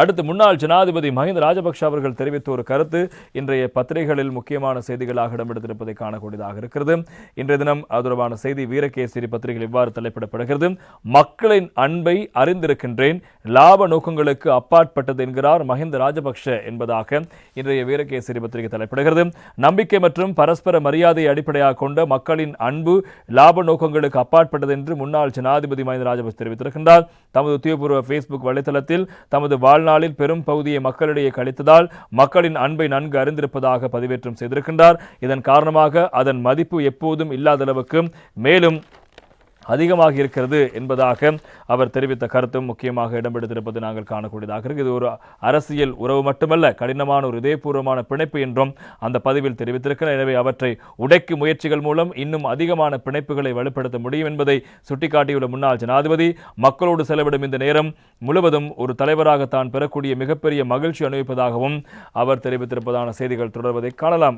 அடுத்து முன்னாள் ஜனாதிபதி மஹிந்த ராஜபக்ஷ அவர்கள் தெரிவித்த ஒரு கருத்து இன்றைய பத்திரிகைகளில் முக்கியமான செய்திகளாக இடம்பெடுத்திருப்பதை காணக்கூடியதாக இருக்கிறது. இன்றைய தினம் தொடர்பான செய்தி வீரகேசரி பத்திரிகையில் இவ்வாறு தலைப்பிடப்படுகிறது. மக்களின் அன்பை அறிந்திருக்கின்றேன் லாப நோக்கங்களுக்கு அப்பாற்பட்டது என்கிறார் மஹிந்த ராஜபக்ஷ என்பதாக இன்றைய வீரகேசரி பத்திரிகை தலைப்பிடுகிறது. நம்பிக்கை மற்றும் பரஸ்பர மரியாதையை அடிப்படையாக கொண்ட மக்களின் அன்பு லாப நோக்கங்களுக்கு அப்பாற்பட்டது என்று முன்னாள் ஜனாதிபதி மஹிந்த ராஜபக்ஷ தெரிவித்திருக்கின்றார். தமது உத்தியோகபூர்வ ஃபேஸ்புக் வலைத்தளத்தில் தமது வாழ் வாழ்நாளில் பெரும் பகுதியை மக்களிடையே கழித்ததால் மக்களின் அன்பை நன்கு அறிந்திருப்பதாக பதிவேற்றம் செய்திருக்கின்றார். இதன் காரணமாக அதன் மதிப்பு எப்போதும் இல்லாத அளவுக்கு மேலும் அதிகமாக இருக்கிறது என்பதாக அவர் தெரிவித்த கருத்தும் முக்கியமாக இடம்பெடுத்திருப்பது நாங்கள் காணக்கூடியதாக இருக்கு இது ஒரு அரசியல் உறவு மட்டுமல்ல கடினமான ஒரு இதயபூர்வமான பிணைப்பு என்றும் அந்த பதிவில் தெரிவித்திருக்கிறார். எனவே அவற்றை உடைக்கும் முயற்சிகள் மூலம் இன்னும் அதிகமான பிணைப்புகளை வலுப்படுத்த முடியும் என்பதை சுட்டிக்காட்டியுள்ள முன்னாள் ஜனாதிபதி மக்களோடு செலவிடும் இந்த நேரம் முழுவதும் ஒரு தலைவராக தான் பெறக்கூடிய மிகப்பெரிய மகிழ்ச்சி அனுபவிப்பதாகவும் அவர் தெரிவித்திருப்பதான செய்திகள் தொடர்வதை காணலாம்.